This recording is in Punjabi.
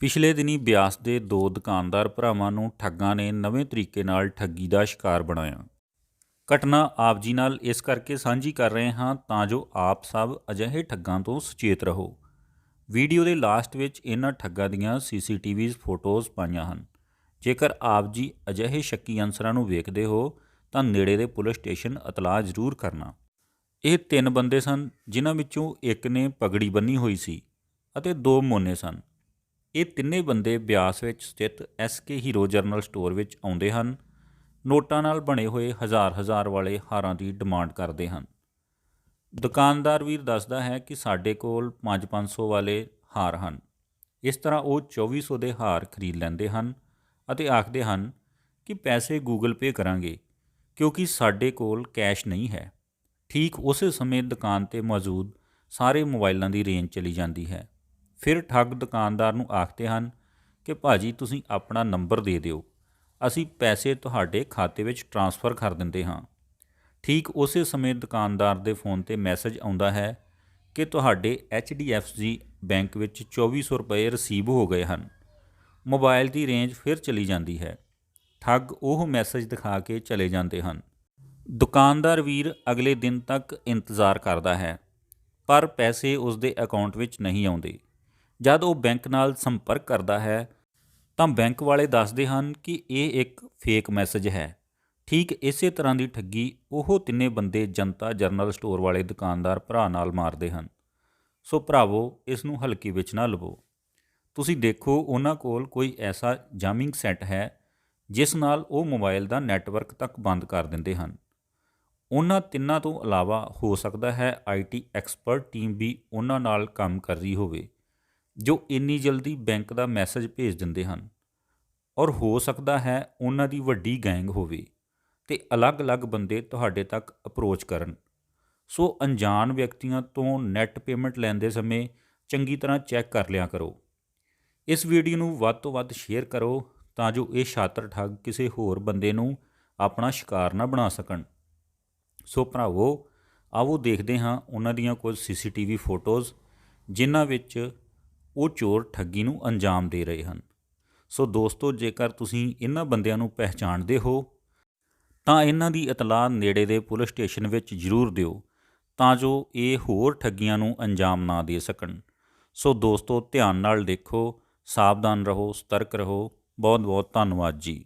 ਪਿਛਲੇ ਦਿਨੀ ਬਿਆਸ ਦੇ ਦੋ ਦੁਕਾਨਦਾਰ ਭਰਾਵਾਂ ਨੂੰ ਠੱਗਾਂ ਨੇ ਨਵੇਂ ਤਰੀਕੇ ਨਾਲ ਠੱਗੀ ਦਾ ਸ਼ਿਕਾਰ ਬਣਾਇਆ। ਘਟਨਾ ਆਪ ਜੀ ਨਾਲ ਇਸ ਕਰਕੇ ਸਾਂਝੀ ਕਰ ਰਹੇ ਹਾਂ ਤਾਂ ਜੋ ਆਪ ਸਭ ਅਜਿਹੇ ਠੱਗਾਂ ਤੋਂ ਸੁਚੇਤ ਰਹੋ। ਵੀਡੀਓ ਦੇ ਲਾਸਟ ਵਿੱਚ ਇਹਨਾਂ ਠੱਗਾਂ ਦੀਆਂ ਸੀਸੀਟੀਵੀਜ਼ ਫੋਟੋਜ਼ ਪਾਈਆਂ ਹਨ। ਜੇਕਰ ਆਪ ਜੀ ਅਜਿਹੇ ਸ਼ੱਕੀ ਅਨਸਰਾਂ ਨੂੰ ਵੇਖਦੇ ਹੋ ਤਾਂ ਨੇੜੇ ਦੇ ਪੁਲਿਸ ਸਟੇਸ਼ਨ ਇਤਲਾਹ ਜ਼ਰੂਰ ਕਰਨਾ। ਇਹ ਤਿੰਨ ਬੰਦੇ ਸਨ, ਜਿਨ੍ਹਾਂ ਵਿੱਚੋਂ ਇੱਕ ਨੇ ਪਗੜੀ ਬੰਨੀ ਹੋਈ ਸੀ ਅਤੇ ਦੋ ਮੋਨੇ ਸਨ। ਇਹ ਤਿੰਨੇ ਬੰਦੇ ਬਿਆਸ ਵਿੱਚ ਸਥਿਤ ਐਸਕੇ ਹੀਰੋ ਜਰਨਲ ਸਟੋਰ ਵਿੱਚ ਆਉਂਦੇ ਹਨ। ਨੋਟਾਂ ਨਾਲ ਬਣੇ ਹੋਏ ਹਜ਼ਾਰ ਹਜ਼ਾਰ ਵਾਲੇ ਹਾਰਾਂ ਦੀ ਡਿਮਾਂਡ ਕਰਦੇ ਹਨ। ਦੁਕਾਨਦਾਰ ਵੀਰ ਦੱਸਦਾ ਹੈ ਕਿ ਸਾਡੇ ਕੋਲ 5-500 ਵਾਲੇ ਹਾਰ ਹਨ। ਇਸ ਤਰ੍ਹਾਂ ਉਹ 2400 ਦੇ ਹਾਰ ਖਰੀਦ ਲੈਂਦੇ ਹਨ ਅਤੇ ਆਖਦੇ ਹਨ ਕਿ ਪੈਸੇ ਗੂਗਲ ਪੇ ਕਰਾਂਗੇ, ਕਿਉਂਕਿ ਸਾਡੇ ਕੋਲ ਕੈਸ਼ ਨਹੀਂ ਹੈ। ਠੀਕ ਉਸੇ ਸਮੇਂ ਦੁਕਾਨ ਤੇ ਮੌਜੂਦ ਸਾਰੇ ਮੋਬਾਈਲਾਂ ਦੀ ਰੇਂਜ ਚਲੀ ਜਾਂਦੀ ਹੈ। ਫਿਰ ਠੱਗ ਦੁਕਾਨਦਾਰ ਨੂੰ ਆਖਦੇ ਹਨ ਕਿ ਭਾਜੀ ਤੁਸੀਂ ਆਪਣਾ ਨੰਬਰ ਦੇ ਦਿਓ। ਅਸੀਂ ਪੈਸੇ ਤੁਹਾਡੇ ਖਾਤੇ ਵਿੱਚ ਟਰਾਂਸਫਰ ਕਰ ਦਿੰਦੇ ਹਾਂ। ਠੀਕ ਉਸੇ ਸਮੇਂ ਦੁਕਾਨਦਾਰ ਦੇ ਫੋਨ ਤੇ ਮੈਸੇਜ ਆਉਂਦਾ ਹੈ ਕਿ ਤੁਹਾਡੇ HDFC ਬੈਂਕ ਵਿੱਚ 2400 ਰੁਪਏ ਰਸੀਵ ਹੋ ਗਏ ਹਨ। ਮੋਬਾਈਲ ਦੀ ਰੇਂਜ ਫਿਰ ਚਲੀ ਜਾਂਦੀ ਹੈ। ਠੱਗ ਉਹ ਮੈਸੇਜ ਦਿਖਾ ਕੇ ਚਲੇ ਜਾਂਦੇ ਹਨ। ਦੁਕਾਨਦਾਰ ਵੀਰ ਅਗਲੇ ਦਿਨ ਤੱਕ ਇੰਤਜ਼ਾਰ ਕਰਦਾ ਹੈ, ਪਰ ਪੈਸੇ ਉਸ ਦੇ ਅਕਾਊਂਟ ਵਿੱਚ ਨਹੀਂ ਆਉਂਦੇ। ਜਦ ਉਹ ਬੈਂਕ ਨਾਲ ਸੰਪਰਕ ਕਰਦਾ ਹੈ, ਤਾਂ ਬੈਂਕ ਵਾਲੇ ਦੱਸਦੇ ਹਨ ਕਿ ਇਹ ਇੱਕ ਫੇਕ ਮੈਸੇਜ ਹੈ। ਠੀਕ ਇਸੇ ਤਰ੍ਹਾਂ ਦੀ ਠੱਗੀ ਉਹ ਤਿੰਨੇ ਬੰਦੇ ਜਨਤਾ ਜਰਨਲ ਸਟੋਰ ਵਾਲੇ ਦੁਕਾਨਦਾਰ ਭਰਾ ਨਾਲ ਮਾਰਦੇ ਹਨ। ਸੋ ਭਰਾਵੋ, ਇਸ ਨੂੰ ਹਲਕੇ ਵਿੱਚ ਨਾ ਲਵੋ। ਤੁਸੀਂ ਦੇਖੋ, ਉਹਨਾਂ ਕੋਲ ਕੋਈ ਐਸਾ ਜਾਮਿੰਗ ਸੈੱਟ ਹੈ, ਜਿਸ ਨਾਲ ਉਹ ਮੋਬਾਈਲ ਦਾ ਨੈਟਵਰਕ ਤੱਕ ਬੰਦ ਕਰ ਦਿੰਦੇ ਹਨ। ਉਹਨਾਂ ਤਿੰਨਾਂ ਤੋਂ ਇਲਾਵਾ ਹੋ ਸਕਦਾ ਹੈ ਆਈਟੀ ਐਕਸਪਰਟ ਟੀਮ ਵੀ ਉਹਨਾਂ ਨਾਲ ਕੰਮ ਕਰ ਰਹੀ ਹੋਵੇ। ਜੋ ਇੰਨੀ ਜਲਦੀ ਬੈਂਕ ਦਾ ਮੈਸੇਜ ਭੇਜ ਦਿੰਦੇ ਹਨ। ਔਰ ਹੋ ਸਕਦਾ ਹੈ ਉਹਨਾਂ ਦੀ ਵੱਡੀ ਗੈਂਗ ਹੋਵੇ ਤੇ ਅਲੱਗ-ਅਲੱਗ ਬੰਦੇ ਤੁਹਾਡੇ ਤੱਕ ਅਪਰੋਚ ਕਰਨ। ਸੋ ਅਣਜਾਣ ਵਿਅਕਤੀਆਂ ਤੋਂ ਨੈਟ ਪੇਮੈਂਟ ਲੈਂਦੇ ਸਮੇਂ ਚੰਗੀ ਤਰ੍ਹਾਂ ਚੈੱਕ ਕਰ ਲਿਆ ਕਰੋ। ਇਸ ਵੀਡੀਓ ਨੂੰ ਵੱਧ ਤੋਂ ਵੱਧ ਸ਼ੇਅਰ ਕਰੋ ਤਾਂ ਜੋ ਇਹ ਛਾਤਰ ਠੱਗ ਕਿਸੇ ਹੋਰ ਬੰਦੇ ਨੂੰ ਆਪਣਾ ਸ਼ਿਕਾਰ ਨਾ ਬਣਾ ਸਕਣ। ਸੋ ਭਰਾਵੋ, ਆਓ ਦੇਖਦੇ ਹਾਂ ਉਹਨਾਂ ਦੀਆਂ ਕੁਝ ਸੀਸੀਟੀਵੀ ਫੋਟੋਜ਼, ਜਿਨ੍ਹਾਂ ਵਿੱਚ ਉਹ ਚੋਰ ਠੱਗੀ ਨੂੰ ਅੰਜਾਮ ਦੇ ਰਹੇ ਹਨ। ਸੋ ਦੋਸਤੋ, ਜੇਕਰ ਤੁਸੀਂ ਇਹਨਾਂ ਬੰਦਿਆਂ ਨੂੰ ਪਹਿਚਾਣਦੇ ਹੋ, ਤਾਂ ਇਹਨਾਂ ਦੀ ਇਤਲਾਹ ਨੇੜੇ ਦੇ ਪੁਲਿਸ ਸਟੇਸ਼ਨ ਵਿੱਚ ਜ਼ਰੂਰ ਦਿਓ, ਤਾਂ ਜੋ ਇਹ ਹੋਰ ਠੱਗੀਆਂ ਨੂੰ ਅੰਜਾਮ ਨਾ ਦੇ ਸਕਣ। ਸੋ ਦੋਸਤੋ, ਧਿਆਨ ਨਾਲ ਦੇਖੋ, ਸਾਵਧਾਨ ਰਹੋ, ਸਤਰਕ ਰਹੋ। ਬਹੁਤ ਬਹੁਤ ਧੰਨਵਾਦ ਜੀ।